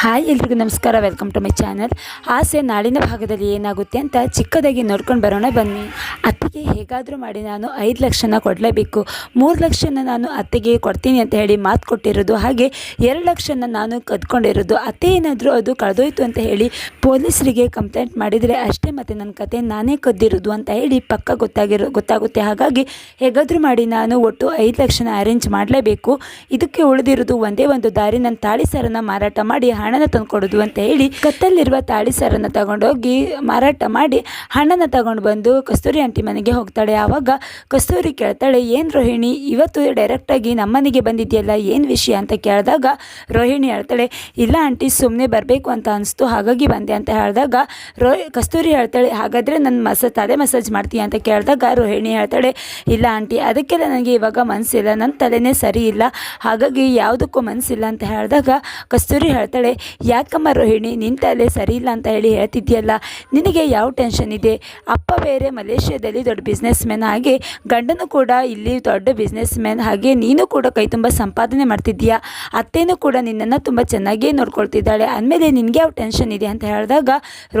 Hi ಎಲ್ರಿಗೂ ನಮಸ್ಕಾರ welcome to my channel ಆಸೆ ನಾಳಿನ ಭಾಗದಲ್ಲಿ ಏನಾಗುತ್ತೆ ಅಂತ ಚಿಕ್ಕದಾಗಿ ನೋಡ್ಕೊಂಡು ಬರೋಣ ಬನ್ನಿ. ಅತ್ತೆಗೆ ಹೇಗಾದರೂ ಮಾಡಿ ನಾನು ಐದು ಲಕ್ಷನ ಕೊಡಲೇಬೇಕು. ಮೂರು ಲಕ್ಷನ ನಾನು ಅತ್ತೆಗೆ ಕೊಡ್ತೀನಿ ಅಂತ ಹೇಳಿ ಮಾತು ಕೊಟ್ಟಿರೋದು, ಹಾಗೆ ಎರಡು ಲಕ್ಷನ ನಾನು ಕದ್ಕೊಂಡಿರೋದು. ಅತ್ತೆ ಏನಾದರೂ ಅದು ಕಳೆದೋಯ್ತು ಅಂತ ಹೇಳಿ ಪೊಲೀಸರಿಗೆ ಕಂಪ್ಲೇಂಟ್ ಮಾಡಿದರೆ ಅಷ್ಟೇ ಮತ್ತು ನನ್ನ ಕತೆ ನಾನೇ ಕದ್ದಿರೋದು ಅಂತ ಹೇಳಿ ಪಕ್ಕ ಗೊತ್ತಾಗಿರೋ, ಗೊತ್ತಾಗುತ್ತೆ. ಹಾಗಾಗಿ ಹೇಗಾದರೂ ಮಾಡಿ ನಾನು ಒಟ್ಟು ಐದು ಲಕ್ಷನ ಅರೇಂಜ್ ಮಾಡಲೇಬೇಕು. ಇದಕ್ಕೆ ಉಳಿದಿರೋದು ಒಂದೇ ಒಂದು ದಾರಿ. ನನ್ನ ತಾಳಿ ಸಾರನ್ನು ಮಾರಾಟ ಮಾಡಿ ಹಣನ ತಂದುಕೊಡೋದು ಅಂತ ಹೇಳಿ ಕತ್ತಲ್ಲಿರುವ ತಾಳಿ ಸರನ್ನ ತಗೊಂಡೋಗಿ ಮಾರಾಟ ಮಾಡಿ ಹಣನ ತಗೊಂಡು ಬಂದು ಕಸ್ತೂರಿ ಆಂಟಿ ಮನೆಗೆ ಹೋಗ್ತಾಳೆ. ಆವಾಗ ಕಸ್ತೂರಿ ಕೇಳ್ತಾಳೆ, ಏನು ರೋಹಿಣಿ, ಇವತ್ತು ಡೈರೆಕ್ಟಾಗಿ ನಮ್ಮನೆಗೆ ಬಂದಿದೆಯಲ್ಲ, ಏನು ವಿಷಯ? ಅಂತ ಕೇಳಿದಾಗ ರೋಹಿಣಿ ಹೇಳ್ತಾಳೆ, ಇಲ್ಲ ಆಂಟಿ ಸುಮ್ಮನೆ ಬರಬೇಕು ಅಂತ ಅನಿಸ್ತು, ಹಾಗಾಗಿ ಬಂದೆ ಅಂತ ಹೇಳಿದಾಗ ರೋ, ಕಸ್ತೂರಿ ಹೇಳ್ತಾಳೆ, ಹಾಗಾದರೆ ನನ್ನ ಮಸ, ತಲೆ ಮಸಾಜ್ ಮಾಡ್ತೀಯ? ಅಂತ ಕೇಳಿದಾಗ ರೋಹಿಣಿ ಹೇಳ್ತಾಳೆ, ಇಲ್ಲ ಆಂಟಿ, ಅದಕ್ಕೆಲ್ಲ ನನಗೆ ಇವಾಗ ಮನಸ್ಸಿಲ್ಲ ನನ್ನ ತಲೆನೇ ಸರಿ ಇಲ್ಲ, ಹಾಗಾಗಿ ಯಾವುದಕ್ಕೂ ಮನಸ್ಸಿಲ್ಲ ಅಂತ ಹೇಳಿದಾಗ ಕಸ್ತೂರಿ ಹೇಳ್ತಾಳೆ ಯಾಕಮ್ಮ ರೋಹಿಣಿ ನಿನ್ನ ತಲೆ ಸರಿ ಇಲ್ಲ ಅಂತ ಹೇಳಿ ಹೇಳ್ತಿದ್ಯಲ್ಲ, ನಿನಗೆ ಯಾವ ಟೆನ್ಷನ್ ಇದೆ? ಅಪ್ಪ ಬೇರೆ ಮಲೇಷ್ಯಾದಲ್ಲಿ ದೊಡ್ಡ ಬಿಸ್ನೆಸ್ ಮ್ಯಾನ್ ಹಾಗೆ ಗಂಡನು ಕೂಡ ಇಲ್ಲಿ ದೊಡ್ಡ ಬಿಸ್ನೆಸ್ ಮ್ಯಾನ್ ಹಾಗೆ ನೀನು ಕೂಡ ಕೈ ತುಂಬ ಸಂಪಾದನೆ ಮಾಡ್ತಿದ್ದೀಯಾ? ಅತ್ತೇನೂ ಕೂಡ ನಿನ್ನನ್ನು ತುಂಬ ಚೆನ್ನಾಗಿಯೇ ನೋಡ್ಕೊಳ್ತಿದ್ದಾಳೆ. ಅಂದಮೇಲೆ ನಿನಗೆ ಯಾವ ಟೆನ್ಷನ್ ಇದೆ ಅಂತ ಹೇಳಿದಾಗ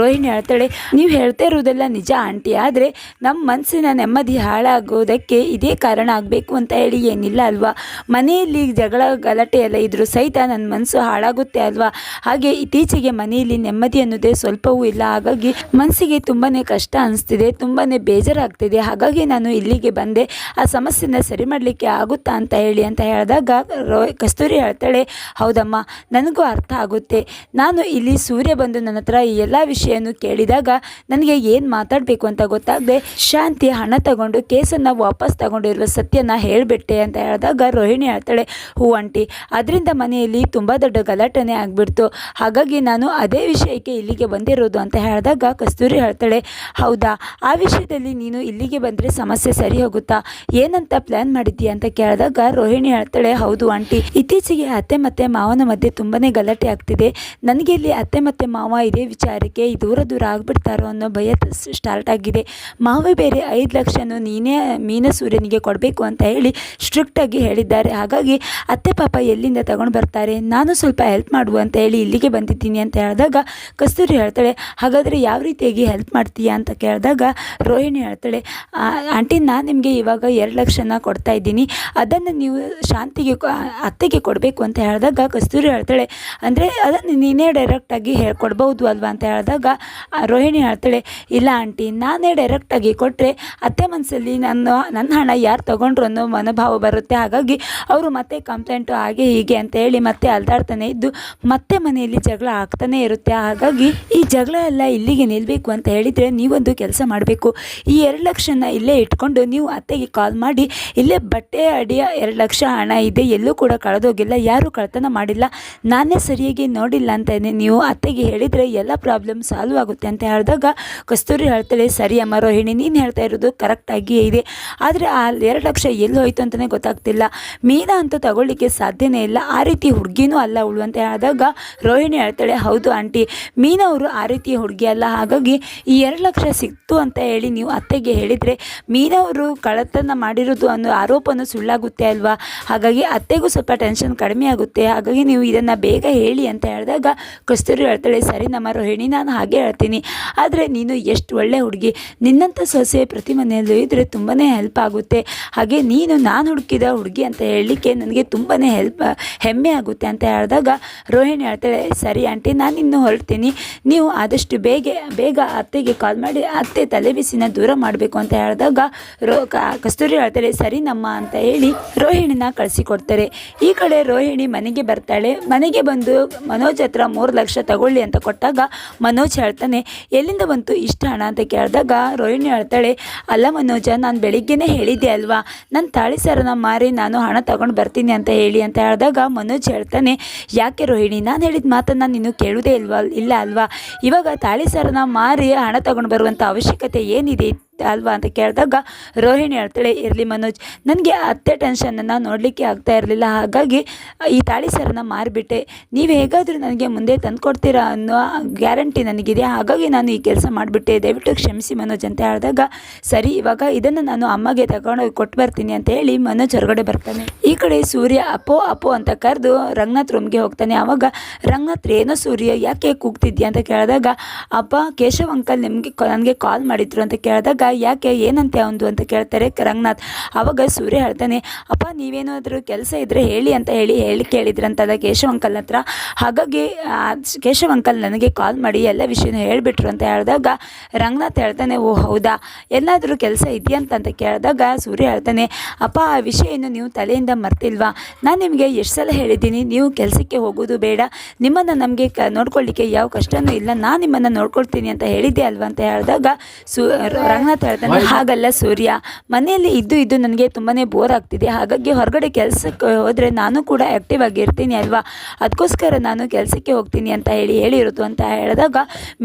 ರೋಹಿಣಿ ಹೇಳ್ತಾಳೆ, ನೀವು ಹೇಳ್ತಾ ಇರೋದೆಲ್ಲ ನಿಜ ಆಂಟಿ, ಆದರೆ ನಮ್ಮ ಮನಸ್ಸಿನ ನೆಮ್ಮದಿ ಹಾಳಾಗೋದಕ್ಕೆ ಇದೇ ಕಾರಣ ಆಗಬೇಕು ಅಂತ ಹೇಳಿ ಏನಿಲ್ಲ ಅಲ್ವಾ? ಮನೆಯಲ್ಲಿ ಜಗಳ ಗಲಾಟೆ ಎಲ್ಲ ಇದ್ದರೂ ಸಹಿತ ನನ್ನ ಮನಸ್ಸು ಹಾಳಾಗುತ್ತೆ ಅಲ್ವಾ? ಹಾಗೆ ಇತ್ತೀಚೆಗೆ ಮನೆಯಲ್ಲಿ ನೆಮ್ಮದಿ ಅನ್ನೋದೇ ಸ್ವಲ್ಪವೂ ಇಲ್ಲ. ಹಾಗಾಗಿ ಮನಸ್ಸಿಗೆ ತುಂಬಾ ಕಷ್ಟ ಅನಿಸ್ತಿದೆ ತುಂಬಾ ಬೇಜಾರಾಗ್ತಿದೆ. ಹಾಗಾಗಿ ನಾನು ಇಲ್ಲಿಗೆ ಬಂದೆ. ಆ ಸಮಸ್ಯೆನ ಸರಿ ಮಾಡಲಿಕ್ಕೆ ಆಗುತ್ತಾ ಅಂತ ಹೇಳಿ ಅಂತ ಹೇಳಿದಾಗ, ರೋ, ಕಸ್ತೂರಿ ಹೇಳ್ತಾಳೆ, ಹೌದಮ್ಮ, ನನಗೂ ಅರ್ಥ ಆಗುತ್ತೆ. ನಾನು ಇಲ್ಲಿ ಸೂರ್ಯ ಬಂದು ನನ್ನ ಹತ್ರ ಈ ಎಲ್ಲ ವಿಷಯನೂ ಕೇಳಿದಾಗ ನನಗೆ ಏನು ಮಾತಾಡಬೇಕು ಅಂತ ಗೊತ್ತಾಗದೆ, ಶಾಂತಿ, ಹಣ ತಗೊಂಡು, ಕೇಸನ್ನು ವಾಪಸ್ ತಗೊಂಡಿರುವ ಸತ್ಯನ ಹೇಳಿಬಿಟ್ಟೆ ಅಂತ ಹೇಳಿದಾಗ ರೋಹಿಣಿ ಹೇಳ್ತಾಳೆ, ಹೂ ಆಂಟಿ, ಅದರಿಂದ ಮನೆಯಲ್ಲಿ ತುಂಬ ದೊಡ್ಡ ಗಲಾಟೆನೇ ಆಗಿಬಿಡ್ತು. ಹಾಗಾಗಿ ನಾನು ಅದೇ ವಿಷಯಕ್ಕೆ ಇಲ್ಲಿಗೆ ಬಂದಿರೋದು ಅಂತ ಹೇಳಿದಾಗ ಕಸ್ತೂರಿ ಹೇಳ್ತಾಳೆ, ಹೌದಾ, ಆ ವಿಷಯದಲ್ಲಿ ನೀನು ಇಲ್ಲಿಗೆ ಬಂದರೆ ಸಮಸ್ಯೆ ಸರಿ ಹೋಗುತ್ತಾ? ಏನಂತ ಪ್ಲ್ಯಾನ್ ಮಾಡಿದ್ದೀಯ? ಅಂತ ಕೇಳಿದಾಗ ರೋಹಿಣಿ ಹೇಳ್ತಾಳೆ, ಹೌದು ಆಂಟಿ, ಇತ್ತೀಚೆಗೆ ಅತ್ತೆ ಮತ್ತು ಮಾವನ ಮಧ್ಯೆ ತುಂಬಾ ಗಲಾಟೆ ಆಗ್ತಿದೆ. ನನಗೆ ಇಲ್ಲಿ ಅತ್ತೆ ಮತ್ತು ಮಾವ ಇದೇ ವಿಚಾರಕ್ಕೆ ದೂರ ದೂರ ಆಗಿಬಿಡ್ತಾರೋ ಅನ್ನೋ ಭಯ ಸ್ಟಾರ್ಟ್ ಆಗಿದೆ. ಮಾವ ಬೇರೆ ಐದು ಲಕ್ಷನು ನೀನೇ ಮೀನ ಸೂರ್ಯನಿಗೆ ಕೊಡಬೇಕು ಅಂತ ಹೇಳಿ ಸ್ಟ್ರಿಕ್ಟಾಗಿ ಹೇಳಿದ್ದಾರೆ. ಹಾಗಾಗಿ ಅತ್ತೆ ಪಾಪ ಎಲ್ಲಿಂದ ತಗೊಂಡು ಬರ್ತಾರೆ? ನಾನು ಸ್ವಲ್ಪ ಹೆಲ್ಪ್ ಮಾಡುವ ಅಂತ ಹೇಳಿ ಇಲ್ಲಿಗೆ ಬಂದಿದ್ದೀನಿ ಅಂತ ಹೇಳಿದಾಗ ಕಸ್ತೂರಿ ಹೇಳ್ತಾಳೆ ಹಾಗಾದರೆ ಯಾವ ರೀತಿಯಾಗಿ ಹೆಲ್ಪ್ ಮಾಡ್ತೀಯಾ? ಅಂತ ಕೇಳಿದಾಗ ರೋಹಿಣಿ ಹೇಳ್ತಾಳೆ "ಆ, ಆಂಟಿ ನಾನು ನಿಮಗೆ ಇವಾಗ ಎರಡು ಲಕ್ಷನ ಕೊಡ್ತಾ ಇದ್ದೀನಿ ಅದನ್ನು ನೀವು ಶಾಂತಿಗೆ ಅತ್ತೆಗೆ ಕೊಡಬೇಕು ಅಂತ ಹೇಳಿದಾಗ ಕಸ್ತೂರಿ ಹೇಳ್ತಾಳೆ ಅಂದರೆ ಅದನ್ನು ನೀನೇ ಡೈರೆಕ್ಟಾಗಿ ಹೇಳ್ಕೊಡ್ಬೋದು ಅಲ್ವಾ? ಅಂತ ಹೇಳಿದಾಗ ರೋಹಿಣಿ ಹೇಳ್ತಾಳೆ ಇಲ್ಲ ಆಂಟಿ ನಾನೇ ಡೈರೆಕ್ಟಾಗಿ ಕೊಟ್ಟರೆ ಅತ್ತೆ ಮನಸ್ಸಲ್ಲಿ ನನ್ನ ನನ್ನ ಹಣ ಯಾರು ತೊಗೊಂಡ್ರು ಅನ್ನೋ ಮನೋಭಾವ ಬರುತ್ತೆ ಹಾಗಾಗಿ ಅವರು ಮತ್ತೆ ಕಂಪ್ಲೇಂಟು ಹಾಗೆ ಹೀಗೆ ಅಂತ ಹೇಳಿ ಮತ್ತೆ ಅಲ್ದಾಡ್ತಾನೆ ಇದ್ದು ಮತ್ತೆ ಮನೆಯಲ್ಲಿ ಜಗಳ ಆಗ್ತಾನೆ ಇರುತ್ತೆ. ಹಾಗಾಗಿ ಈ ಜಗಳ ಎಲ್ಲ ಇಲ್ಲಿಗೆ ನಿಲ್ಲಬೇಕು ಅಂತ ಹೇಳಿದರೆ ನೀವೊಂದು ಕೆಲಸ ಮಾಡಬೇಕು. ಈ ಎರಡು ಲಕ್ಷನ ಇಲ್ಲೇ ಇಟ್ಕೊಂಡು ನೀವು ಅತ್ತೆಗೆ ಕಾಲ್ ಮಾಡಿ, ಇಲ್ಲೇ ಬಟ್ಟೆ, ಅಡಿಯ ಎರಡು ಲಕ್ಷ ಹಣ ಇದೆ, ಎಲ್ಲೂ ಕೂಡ ಕಳೆದೋಗಿಲ್ಲ, ಯಾರೂ ಕಳ್ತನ ಮಾಡಿಲ್ಲ. ನಾನೇ ಸರಿಯಾಗಿ ನೋಡಿಲ್ಲ ಅಂತಲೇ ನೀವು ಅತ್ತೆಗೆ ಹೇಳಿದರೆ ಎಲ್ಲ ಪ್ರಾಬ್ಲಮ್ ಸಾಲ್ವ್ ಆಗುತ್ತೆ ಅಂತ ಹೇಳಿದಾಗ, ಕಸ್ತೂರಿ ಹೇಳ್ತಾಳೆ, ಸರಿ ಅಮ್ಮ ರೋಹಿಣಿ, ನೀನು ಹೇಳ್ತಾ ಇರೋದು ಕರೆಕ್ಟಾಗಿಯೇ ಇದೆ. ಆದರೆ ಆ ಎರಡು ಲಕ್ಷ ಎಲ್ಲಿ ಹೋಯ್ತು ಅಂತಲೇ ಗೊತ್ತಾಗ್ತಿಲ್ಲ. ಮೀನಾ ಅಂತೂ ತಗೊಳ್ಳಿಕ್ಕೆ ಸಾಧ್ಯನೇ ಇಲ್ಲ. ಆ ರೀತಿ ಹುಡುಗಿನೂ ಅಲ್ಲ ಅವಳು. ಅಂತ ಹೇಳಿದಾಗ ರೋಹಿಣಿ ಹೇಳ್ತಾಳೆ, ಹೌದು ಆಂಟಿ, ಮೀನವರು ಆ ರೀತಿಯ ಹುಡುಗಿ ಅಲ್ಲ. ಹಾಗಾಗಿ ಈ ಎರಡು ಲಕ್ಷ ಸಿಕ್ತು ಅಂತ ಹೇಳಿ ನೀವು ಅತ್ತೆಗೆ ಹೇಳಿದರೆ ಮೀನವರು ಅವರು ಕಳ್ಳತನ ಮಾಡಿರೋದು ಅನ್ನೋ ಆರೋಪನೂ ಸುಳ್ಳಾಗುತ್ತೆ ಅಲ್ವಾ? ಹಾಗಾಗಿ ಅತ್ತೆಗೂ ಸ್ವಲ್ಪ ಟೆನ್ಷನ್ ಕಡಿಮೆ ಆಗುತ್ತೆ. ಹಾಗಾಗಿ ನೀವು ಇದನ್ನು ಬೇಗ ಹೇಳಿ ಅಂತ ಹೇಳಿದಾಗ ಕಸ್ತೂರಿ ಹೇಳ್ತಾಳೆ, ಸರಿ ನಮ್ಮ ರೋಹಿಣಿ, ನಾನು ಹಾಗೆ ಹೇಳ್ತೀನಿ. ಆದರೆ ನೀನು ಎಷ್ಟು ಒಳ್ಳೆ ಹುಡುಗಿ. ನಿನ್ನಂಥ ಸೊಸೆ ಪ್ರತಿ ಮನೆಯಲ್ಲೂ ಇದ್ದರೆ ತುಂಬಾ ಹೆಲ್ಪ್ ಆಗುತ್ತೆ. ಹಾಗೆ ನೀನು ನಾನು ಹುಡುಕಿದ ಹುಡುಗಿ ಅಂತ ಹೇಳಲಿಕ್ಕೆ ನನಗೆ ತುಂಬಾ ಹೆಲ್ಪ್ ಹೆಮ್ಮೆ ಆಗುತ್ತೆ. ಅಂತ ಹೇಳಿದಾಗ ರೋಹಿಣಿ ಹೇಳ್ತಾಳೆ ಸರಿ ಆಂಟಿ ನಾನು ಇನ್ನೂ ಹೊರಡ್ತೀನಿ. ನೀವು ಆದಷ್ಟು ಬೇಗ ಬೇಗ ಅತ್ತೆಗೆ ಕಾಲ್ ಮಾಡಿ, ಅತ್ತೆ ತಲೆಬಿಸಿನ ದೂರ ಮಾಡಬೇಕು ಅಂತ ಹೇಳಿದಾಗ ರೋ ಕಸ್ತೂರಿ ಹೇಳ್ತಾಳೆ ಸರಿ ನಮ್ಮ ಅಂತ ಹೇಳಿ ರೋಹಿಣಿನ ಕಳಿಸಿಕೊಡ್ತಾರೆ. ಈ ಕಡೆ ರೋಹಿಣಿ ಮನೆಗೆ ಬರ್ತಾಳೆ. ಮನೆಗೆ ಬಂದು, ಮನೋಜ್ ಹತ್ರ ಮೂರು ಲಕ್ಷ ತಗೊಳ್ಳಿ ಅಂತ ಕೊಟ್ಟಾಗ ಮನೋಜ್ ಹೇಳ್ತಾನೆ, ಎಲ್ಲಿಂದ ಬಂತು ಇಷ್ಟ ಹಣ ಅಂತ ಕೇಳಿದಾಗ ರೋಹಿಣಿ ಹೇಳ್ತಾಳೆ, ಅಲ್ಲ ಮನೋಜ, ನಾನು ಬೆಳಿಗ್ಗೆನೇ ಹೇಳಿದ್ದೆ ಅಲ್ವಾ? ನನ್ನ ತಾಳಿ ಸರನ ಮಾರಿ ನಾನು ಹಣ ತಗೊಂಡು ಬರ್ತೀನಿ ಅಂತ ಹೇಳಿ ಅಂತ ಹೇಳಿದಾಗ ಮನೋಜ್ ಹೇಳ್ತಾನೆ, ಯಾಕೆ ರೋಹಿಣಿ ನಾನು ಹೇಳಿದ ಮಾತನ್ನು ನೀನು ಕೇಳುವುದೇ ಇಲ್ವಾ, ಇಲ್ಲ ಅಲ್ವಾ? ಇವಾಗ ತಾಳಿ ಮಾರಿ ಹಣ ತಗೊಂಡು ಬರುವಂಥ ಅವಶ್ಯಕತೆ ಏನಿದೆ? ಅಲ್ವಾ ಅಂತ ಕೇಳಿದಾಗ ರೋಹಿಣಿ ಹೇಳ್ತಾಳೆ, ಇರಲಿ ಮನೋಜ್, ನನಗೆ ಅತ್ತೆ ಟೆನ್ಷನನ್ನು ನೋಡಲಿಕ್ಕೆ ಆಗ್ತಾ ಇರಲಿಲ್ಲ. ಹಾಗಾಗಿ ಈ ತಾಳಿ ಸರನ ಮಾರಿಬಿಟ್ಟೆ. ನೀವು ಹೇಗಾದರೂ ನನಗೆ ಮುಂದೆ ತಂದುಕೊಡ್ತೀರಾ ಅನ್ನೋ ಗ್ಯಾರಂಟಿ ನನಗಿದೆ. ಹಾಗಾಗಿ ನಾನು ಈ ಕೆಲಸ ಮಾಡಿಬಿಟ್ಟೆ. ದಯವಿಟ್ಟು ಕ್ಷಮಿಸಿ ಮನೋಜ್ ಅಂತ ಹೇಳಿದಾಗ, ಸರಿ, ಇವಾಗ ಇದನ್ನು ನಾನು ಅಮ್ಮಗೆ ತಗೊಂಡೋಗಿ ಕೊಟ್ಟು ಬರ್ತೀನಿ ಅಂತ ಹೇಳಿ ಮನೋಜ್ ಹೊರಗಡೆ ಬರ್ತಾನೆ. ಈ ಕಡೆ ಸೂರ್ಯ ಅಪ್ಪೋ ಅಪ್ಪೋ ಅಂತ ಕರೆದು ರಂಗನಾಥ್ ರೂಮ್ಗೆ ಹೋಗ್ತಾನೆ. ಆವಾಗ ರಂಗನಾಥ್ ಏನೋ ಸೂರ್ಯ, ಯಾಕೆ ಕೂಗ್ತಿದ್ಯಾ? ಅಂತ ಕೇಳಿದಾಗ, ಅಪ್ಪ, ಕೇಶವ್ ಅಂಕಲ್ ನಿಮಗೆ ನನಗೆ ಕಾಲ್ ಮಾಡಿದ್ರು. ಅಂತ ಕೇಳಿದಾಗ ಯಾಕೆ, ಏನಂತೆ ಅವನು ಅಂತ ಕೇಳ್ತಾರೆ ರಂಗನಾಥ್. ಆವಾಗ ಸೂರ್ಯ ಹೇಳ್ತಾನೆ, ಅಪ್ಪ, ನೀವೇನಾದರೂ ಕೆಲಸ ಇದ್ದರೆ ಹೇಳಿ ಅಂತ ಹೇಳಿ ಹೇಳಿ ಕೇಳಿದ್ರಂತಲ್ಲ ಕೇಶವ್ ಅಂಕಲ್ ಹತ್ರ. ಹಾಗಾಗಿ ಕೇಶವ ಅಂಕಲ್ ನನಗೆ ಕಾಲ್ ಮಾಡಿ ಎಲ್ಲ ವಿಷಯನೂ ಹೇಳಿಬಿಟ್ರು ಅಂತ ಹೇಳಿದಾಗ ರಂಗನಾಥ್ ಹೇಳ್ತಾನೆ, ಓ, ಹೌದಾ? ಎಲ್ಲಾದರೂ ಕೆಲಸ ಇದೆಯಂತ ಅಂತ ಕೇಳಿದಾಗ ಸೂರ್ಯ ಹೇಳ್ತಾನೆ, ಅಪ್ಪ, ಆ ವಿಷಯ ನೀವು ತಲೆಯಿಂದ ಮರ್ತಿಲ್ವಾ? ನಾನು ನಿಮಗೆ ಎಷ್ಟು ಸಲ ಹೇಳಿದ್ದೀನಿ, ನೀವು ಕೆಲಸಕ್ಕೆ ಹೋಗೋದು ಬೇಡ. ನಿಮ್ಮನ್ನು ನಮಗೆ ಕ ನೋಡ್ಕೊಳ್ಳಿಕ್ಕೆ ಯಾವ ಕಷ್ಟನೂ ಇಲ್ಲ. ನಾನು ನಿಮ್ಮನ್ನು ನೋಡ್ಕೊಳ್ತೀನಿ ಅಂತ ಹೇಳಿದ್ದೆ ಅಲ್ವಾ? ಅಂತ ಹೇಳಿದಾಗ ಸು, ರಂಗನಾಥ್ ಹೇಳ್ತಾನೆ ಹಾಗಲ್ಲ ಸೂರ್ಯ ಮನೆಯಲ್ಲಿ ಇದ್ದು ಇದ್ದು ನನಗೆ ತುಂಬಾ ಬೋರ್ ಆಗ್ತಿದೆ. ಹಾಗಾಗಿ ಹೊರಗಡೆ ಕೆಲಸಕ್ಕೆ ಹೋದರೆ ನಾನು ಕೂಡ ಆ್ಯಕ್ಟಿವ್ ಆಗಿ ಇರ್ತೀನಿ ಅಲ್ವಾ? ಅದಕ್ಕೋಸ್ಕರ ನಾನು ಕೆಲಸಕ್ಕೆ ಹೋಗ್ತೀನಿ ಅಂತ ಹೇಳಿ ಹೇಳಿರೋದು ಅಂತ ಹೇಳಿದಾಗ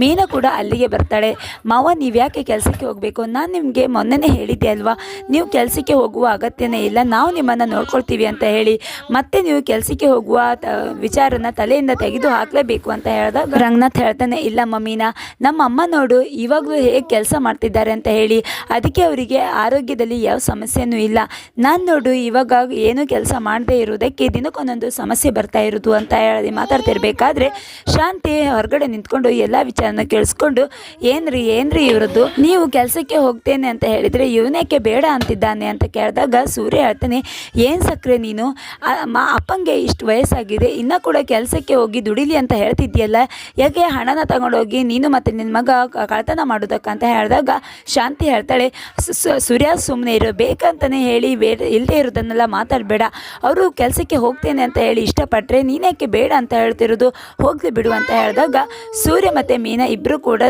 ಮೀನಾ ಕೂಡ ಅಲ್ಲಿಗೆ ಬರ್ತಾಳೆ. ಮಾವ ನೀವು ಯಾಕೆ ಕೆಲಸಕ್ಕೆ ಹೋಗಬೇಕು? ನಾನು ನಿಮಗೆ ಮೊನ್ನೆನೇ ಹೇಳಿದ್ದೆ ಅಲ್ವಾ? ನೀವು ಕೆಲಸಕ್ಕೆ ಹೋಗುವ ಅಗತ್ಯನೇ ಇಲ್ಲ. ನಾವು ನಿಮ್ಮನ್ನು ನೋಡ್ಕೊಳ್ತೀವಿ ಅಂತ ಹೇಳಿ. ಮತ್ತೆ ನೀವು ಕೆಲಸಕ್ಕೆ ಹೋಗುವ ವಿಚಾರನ ತಲೆಯಿಂದ ತೆಗೆದು ಹಾಕಲೇಬೇಕು ಅಂತ ಹೇಳಿದಾಗ ರಂಗನಾಥ್ ಹೇಳ್ತಾನೆ ಇಲ್ಲ ಮಮ್ಮಿನ ನಮ್ಮ ಅಮ್ಮ ನೋಡು ಇವಾಗಲೂ ಹೇಗೆ ಕೆಲಸ ಮಾಡ್ತಿದ್ದಾರೆ ಅಂತ ಹೇಳಿ ಅದಕ್ಕೆ ಅವರಿಗೆ ಆರೋಗ್ಯದಲ್ಲಿ ಯಾವ ಸಮಸ್ಯೆನೂ ಇಲ್ಲ. ನಾನು ನೋಡು, ಇವಾಗ ಏನು ಕೆಲಸ ಮಾಡದೇ ಇರೋದಕ್ಕೆ ದಿನಕ್ಕೊಂದೊಂದು ಸಮಸ್ಯೆ ಬರ್ತಾ ಇರೋದು ಅಂತ ಹೇಳಿ ಮಾತಾಡ್ತಿರ್ಬೇಕಾದ್ರೆ ಶಾಂತಿ ಹೊರಗಡೆ ನಿಂತ್ಕೊಂಡು ಎಲ್ಲ ವಿಚಾರನ ಕೇಳಿಸ್ಕೊಂಡು, ಏನ್ರಿ ಏನ್ರಿ ಇವರದ್ದು? ನೀವು ಕೆಲಸಕ್ಕೆ ಹೋಗ್ತೇನೆ ಅಂತ ಹೇಳಿದರೆ ಇವನೇಕೆ ಬೇಡ ಅಂತಿದ್ದಾನೆ? ಅಂತ ಕೇಳಿದಾಗ ಸೂರ್ಯ ಹೇಳ್ತಾನೆ, ಏನು ಸಕ್ಕರೆ ನೀನು? ಅಪ್ಪಂಗೆ ಇಷ್ಟು ವಯಸ್ಸಾಗಿದೆ, ಇನ್ನೂ ಕೂಡ ಕೆಲಸಕ್ಕೆ ಹೋಗಿ ದುಡಿಲಿ ಅಂತ ಹೇಳ್ತಿದ್ಯಲ್ಲ ಯಾಕೆ ಹಣನ ತಗೊಂಡೋಗಿ ನೀನು ಮತ್ತು ನಿನ್ನ ಮಗ ಕಳ್ತನ ಮಾಡೋದಕ್ಕಂತ? ಹೇಳಿದಾಗ, ಶಾಂತಿ ಹೇಳ್ತಾಳೆ. ಸು- ಸು- ಸೂರ್ಯ ಸುಮ್ಮನೆ ಇರೋ ಬೇಕಂತಲೇ ಹೇಳಿ ಬೇರೆ ಇಲ್ಲದೆ ಇರೋದನ್ನೆಲ್ಲ ಮಾತಾಡಬೇಡ. ಅವರು ಕೆಲಸಕ್ಕೆ ಹೋಗ್ತೇನೆ ಅಂತ ಹೇಳಿ ಇಷ್ಟಪಟ್ಟರೆ ನೀನೇಕೆ ಬೇಡ ಅಂತ ಹೇಳ್ತಿರೋದು? ಹೋಗಲಿ ಬಿಡು ಅಂತ ಹೇಳಿದಾಗ ಸೂರ್ಯ ಮತ್ತು ಮೀನಾ ಇಬ್ಬರು ಕೂಡ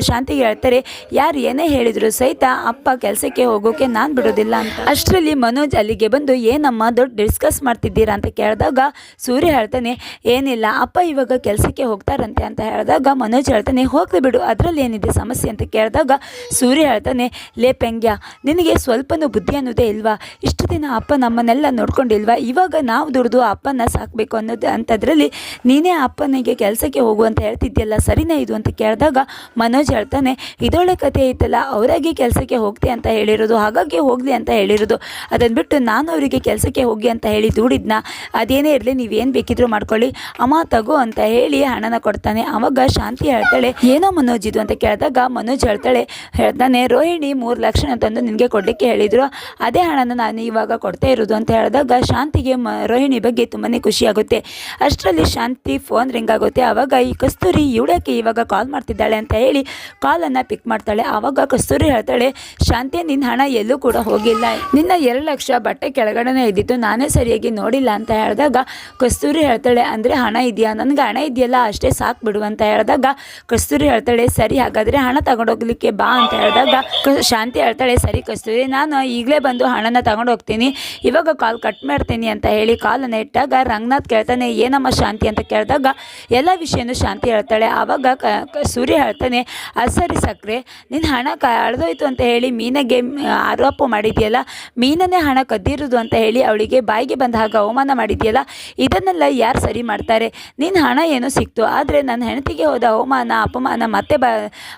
ಶಾಂತಿಗೆ ಹೇಳ್ತಾರೆ, ಯಾರು ಏನೇ ಹೇಳಿದ್ರು ಸಹಿತ ಅಪ್ಪ ಕೆಲಸಕ್ಕೆ ಹೋಗೋಕೆ ನಾನು ಬಿಡೋದಿಲ್ಲ ಅಂತ. ಅಷ್ಟರಲ್ಲಿ ಮನೋಜ್ ಅಲ್ಲಿಗೆ ಬಂದು, ಏನಮ್ಮ ದೊಡ್ಡ ಡಿಸ್ಕಸ್ ಮಾಡ್ತಿದ್ದೀರಾ? ಅಂತ ಕೇಳಿದಾಗ ಸೂರ್ಯ ಹೇಳ್ತಾನೆ, ಏನಿಲ್ಲ, ಅಪ್ಪ ಇವಾಗ ಕೆಲಸಕ್ಕೆ ಹೋಗ್ತಾರಂತೆ. ಅಂತ ಹೇಳಿದಾಗ ಮನೋಜ್ ಹೇಳ್ತಾನೆ, ಹೋಗಲಿ ಬಿಡು, ಅದರಲ್ಲಿ ಏನಿದೆ ಸಮಸ್ಯೆ? ಅಂತ ಕೇಳಿದಾಗ ಸೂರ್ಯ ಹೇಳ್ತಾನೆ, ಲೇ ಪೆಂಗ್ಯ, ನಿನಗೆ ಸ್ವಲ್ಪನೂ ಬುದ್ಧಿ ಅನ್ನೋದೇ ಇಲ್ವಾ? ಇಷ್ಟು ದಿನ ಅಪ್ಪ ನಮ್ಮನ್ನೆಲ್ಲ ನೋಡ್ಕೊಂಡಿಲ್ವಾ? ಇವಾಗ ನಾವು ದುಡಿದು ಅಪ್ಪನ ಸಾಕಬೇಕು ಅನ್ನೋದು ಅಂಥದ್ರಲ್ಲಿ ನೀನೇ ಅಪ್ಪನಿಗೆ ಕೆಲಸಕ್ಕೆ ಹೋಗು ಅಂತ ಹೇಳ್ತಿದ್ದೀಯಲ್ಲ ಸರಿನೇ ಇದು? ಅಂತ ಕೇಳಿದಾಗ ಮನೋಜ್ ಹೇಳ್ತಾನೆ, ಇದೊಳ್ಳೆ ಕಥೆ ಐತಲ್ಲ, ಅವರಾಗಿ ಕೆಲಸಕ್ಕೆ ಹೋಗ್ತೆ ಅಂತ ಹೇಳಿರೋದು, ಹಾಗಾಗಿ ಹೋಗಲಿ ಅಂತ ಹೇಳಿರೋದು. ಅದನ್ನು ಬಿಟ್ಟು ನಾನು ಅವರಿಗೆ ಕೆಲಸಕ್ಕೆ ಹೋಗಿ ಅಂತ ಹೇಳಿ ದೂಡಿದ್ನ? ಅದೇನೇ ಇರಲಿ ನೀವೇನು ಬೇಕಿದ್ರು ಮಾಡ್ಕೊಳ್ಳಿ. ಅಮ್ಮ ತಗೋ ಅಂತ ಹೇಳಿ ಹಣನ ಕೊಡ್ತಾನೆ. ಅವಾಗ ಶಾಂತಿ ಹೇಳ್ತಾಳೆ, ಏನೋ ಮನೋಜ್ ಇದು? ಅಂತ ಕೇಳಿದಾಗ ಮನೋಜ್ ಹೇಳ್ತಾಳೆ ಹೇಳ್ತಾನೆ ರೋಹಿಣಿ ಮೂರು ಲಕ್ಷ ತಂದು ನಿನಗೆ ಕೊಡಲಿಕ್ಕೆ ಹೇಳಿದರು. ಅದೇ ಹಣನ ನಾನು ಇವಾಗ ಕೊಡ್ತಾ ಇರೋದು ಅಂತ ಹೇಳಿದಾಗ ಶಾಂತಿಗೆ ಮ, ರೋಹಿಣಿ ಬಗ್ಗೆ ತುಂಬಾ ಖುಷಿಯಾಗುತ್ತೆ ಅಷ್ಟರಲ್ಲಿ ಶಾಂತಿ ಫೋನ್ ರಿಂಗ್ ಆಗುತ್ತೆ. ಆವಾಗ ಈ ಕಸ್ತೂರಿ ಇವಳಕ್ಕೆ ಇವಾಗ ಕಾಲ್ ಮಾಡ್ತಿದ್ದಾಳೆ ಅಂತ ಹೇಳಿ ಕಾಲನ್ನು ಪಿಕ್ ಮಾಡ್ತಾಳೆ. ಆವಾಗ ಕಸ್ತೂರಿ ಹೇಳ್ತಾಳೆ, ಶಾಂತಿ ನಿನ್ನ ಹಣ ಎಲ್ಲೂ ಕೂಡ ಹೋಗಿಲ್ಲ. ನಿನ್ನ ಎರಡು ಲಕ್ಷ ಬಟ್ಟೆ ಕೆಳಗಡೆನೇ ಇದ್ದಿತ್ತು ನಾನೇ ಸರಿಯಾಗಿ ನೋಡಿಲ್ಲ ಅಂತ ಹೇಳಿದಾಗ ಕಸ್ತೂರಿ ಹೇಳ್ತಾಳೆ, ಅಂದರೆ ಹಣ ಇದೆಯಾ? ನನಗೆ ಹಣ ಇದೆಯಲ್ಲ, ಅಷ್ಟೇ ಸಾಕು ಬಿಡು ಅಂತ ಹೇಳಿದಾಗ ಕಸ್ತೂರಿ ಹೇಳ್ತಾಳೆ, ಸರಿ, ಹಾಗಾದರೆ ಹಣ ತಗೊಂಡೋಗ್ಲಿಕ್ಕೆ ಬಾ ಅಂತ ಹೇಳಿದಾಗ ಕ- ಶಾಂತಿ ಹೇಳ್ತಾಳೆ, ಸರಿ ಕಸ್ತೂರಿ, ನಾನು ಈಗಲೇ ಬಂದು ಹಣನ ತಗೊಂಡು ಹೋಗ್ತೀನಿ. ಇವಾಗ ಕಾಲ್ ಕಟ್ ಮಾಡ್ತೀನಿ ಅಂತ ಹೇಳಿ ಕಾಲನ್ನು ಇಟ್ಟಾಗ ರಂಗನಾಥ್ ಕೇಳ್ತಾನೆ, ಏನಮ್ಮ ಶಾಂತಿ? ಅಂತ ಕೇಳಿದಾಗ ಎಲ್ಲ ವಿಷಯನೂ ಶಾಂತಿ ಹೇಳ್ತಾಳೆ. ಆವಾಗ ಕ ಕ- ಸೂರ್ಯ ಹೇಳ್ತಾನೆ ಅದು ಸರಿ ಸಕ್ರೆ ನಿನ್ನ ಹಣ ಕಳೆದೋಯ್ತು ಅಂತ ಹೇಳಿ ಮೀನಗೆ ಆರೋಪ ಮಾಡಿದೆಯಲ್ಲ ಮೀನನ್ನೇ ಹಣ ಕದ್ದಿರೋದು ಅಂತ ಹೇಳಿ ಅವಳಿಗೆ ಬಾಯಿಗೆ ಬಂದ ಹಾಗೆ ಅವಮಾನ ಮಾಡಿದೆಯಲ್ಲ, ಇದನ್ನೆಲ್ಲ ಯಾರು ಸರಿ ಮಾಡ್ತಾರೆ? ನಿನ್ನ ಹಣ ಏನೋ ಸಿಕ್ತು, ಆದರೆ ನನ್ನ ಹೆಂಡತಿಗೆ ಹೋದ ಅವಮಾನ, ಅಪಮಾನ ಮತ್ತೆ ಬ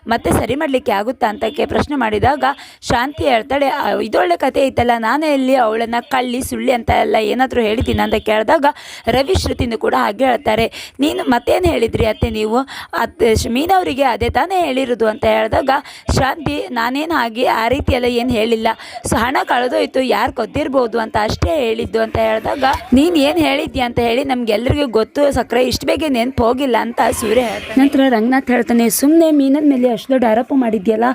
ಮತ್ತೆ ಸರಿ ಮಾಡಲಿಕ್ಕೆ ಆಗುತ್ತಾ? ಅಂತ ಕೆ- ಪ್ರಶ್ನೆ ಮಾಡಿದಾಗ ಶಾಂತಿ ಹೇಳ್ತಾಳೆ "ಆ, ಇದೊಳ್ಳೆ ಕತೆ ಐತಲ್ಲ ನಾನೇ ಇಲ್ಲಿ ಅವಳನ್ನು ಕಳ್ಳಿ ಸುಳ್ಳಿ ಅಂತ ಎಲ್ಲ ಏನಾದರೂ ಹೇಳಿದ್ದೀನಿ ಅಂತ ಕೇಳಿದಾಗ ರವಿ ಶ್ರುತಿನೂ ಕೂಡ ಹಾಗೆ ಹೇಳ್ತಾರೆ ನೀನು ಮತ್ತೇನು ಹೇಳಿದ್ರಿ ಅತ್ತೆ ನೀವು? ಅತ್ತೆ ಮೀನವರಿಗೆ ಅದೇ ತಾನೇ ಹೇಳಿರೋದು ಅಂತ ಹೇಳಿದಾಗ ಶಾಂತಿ ನಾನೇನು ಹಾಗೆ ಆ ರೀತಿಯೆಲ್ಲ ಏನು ಹೇಳಿಲ್ಲ. ಸೊ ಹಣ ಕಳೆದೋಯ್ತು ಯಾರು ಕೊದ್ದಿರ್ಬೋದು ಅಂತ ಅಷ್ಟೇ ಹೇಳಿದ್ದು ಅಂತ ಹೇಳಿದಾಗ ನೀನು ಏನು ಹೇಳಿದ್ಯಾ? ಅಂತ ಹೇಳಿ ನಮಗೆಲ್ಲರಿಗೂ ಗೊತ್ತು ಸಕ್ಕರೆ ಇಷ್ಟು ಬೇಗ ನೆನಪು ಹೋಗಿಲ್ಲ ಅಂತ ಸೂರ್ಯ ಹೇಳ್ತಾನೆ. ನಂತರ ರಂಗನಾಥ್ ಹೇಳ್ತಾನೆ ಸುಮ್ಮನೆ ಮೀನದ ಮೇಲೆ ಅಷ್ಟು ದೊಡ್ಡ ಆರೋಪ ಮಾಡಿದ್ಯಲ್ಲ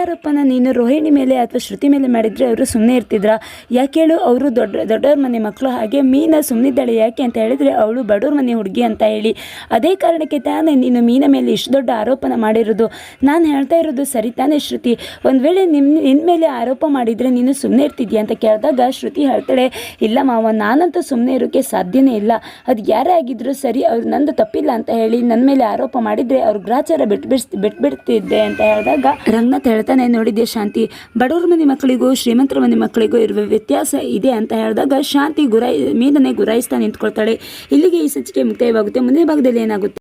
ಆರೋಪನ ನೀನು ರೋಹಿಣಿ ಮೇಲೆ ಅಥವಾ ಶ್ರುತಿ ಮೇಲೆ ಮಾಡಿದರೆ ಅವರು ಸುಮ್ಮನೆ ಇರ್ತಿದ್ರ? ಯಾಕೆ ಹೇಳು, ಅವರು ದೊಡ್ಡ, ದೊಡ್ಡವ್ರ ಮನೆ ಮಕ್ಕಳು ಹಾಗೆ ಮೀನ ಸುಮ್ಮನಿದ್ದಾಳೆ ಯಾಕೆ ಅಂತ ಹೇಳಿದರೆ ಅವಳು ಬಡವ್ರ ಮನೆ ಹುಡುಗಿ ಅಂತ ಹೇಳಿ. ಅದೇ ಕಾರಣಕ್ಕೆ ತಾನೇ ನೀನು ಮೀನ ಮೇಲೆ ಇಷ್ಟು ದೊಡ್ಡ ಆರೋಪನ ಮಾಡಿರೋದು. ನಾನು ಹೇಳ್ತಾ ಇರೋದು ಸರಿ ತಾನೇ ಶ್ರುತಿ. ಒಂದು ವೇಳೆ ನಿಮ್ಮ ನಿನ್ನ ಮೇಲೆ ಆರೋಪ ಮಾಡಿದರೆ ನೀನು ಸುಮ್ಮನೆ ಇರ್ತಿದ್ಯಾ ಅಂತ ಕೇಳಿದಾಗ ಶ್ರುತಿ ಹೇಳ್ತಾಳೆ, ಇಲ್ಲ ಮಾವ, ನಾನಂತೂ ಸುಮ್ಮನೆ ಇರೋಕ್ಕೆ ಸಾಧ್ಯನೇ ಇಲ್ಲ. ಅದು ಯಾರೇ ಆಗಿದ್ದರೂ ಸರಿ, ಅವ್ರು ನಂದು ತಪ್ಪಿಲ್ಲ ಅಂತ ಹೇಳಿ ನನ್ನ ಮೇಲೆ ಆರೋಪ ಮಾಡಿದರೆ ಅವ್ರ ಗ್ರಾಚಾರ ಬಿಟ್ಟು ಬಿಡ್ಸ್ ಬಿಟ್ಬಿಡ್ತಿದ್ದೆ ಅಂತ ಹೇಳಿದಾಗ ರಂಗನಾಥ್ ಹೇಳ್ತಾನೆ ನೋಡಿದ್ದೆ ಶಾಂತಿ? ಬಡವ್ರ ಮನೆ ಮಕ್ಕಳಿಗೂ, ಶ್ರೀಮಂತರ ಮನೆ ಮಕ್ಕಳಿಗೂ ಇರುವ ವ್ಯತ್ಯಾಸ ಇದೆ ಅಂತ ಹೇಳಿದಾಗ ಶಾಂತಿ ಗುರಾಯಿ ಮೀನನ್ನೇ ಗುರಾಯಿಸ್ತಾ ನಿಂತ್ಕೊಳ್ತಾಳೆ. ಇಲ್ಲಿಗೆ ಈ ಸಂಚಿಕೆ ಮುಕ್ತಾಯವಾಗುತ್ತೆ. ಮುಂದಿನ ಭಾಗದಲ್ಲಿ ಏನಾಗುತ್ತೆ?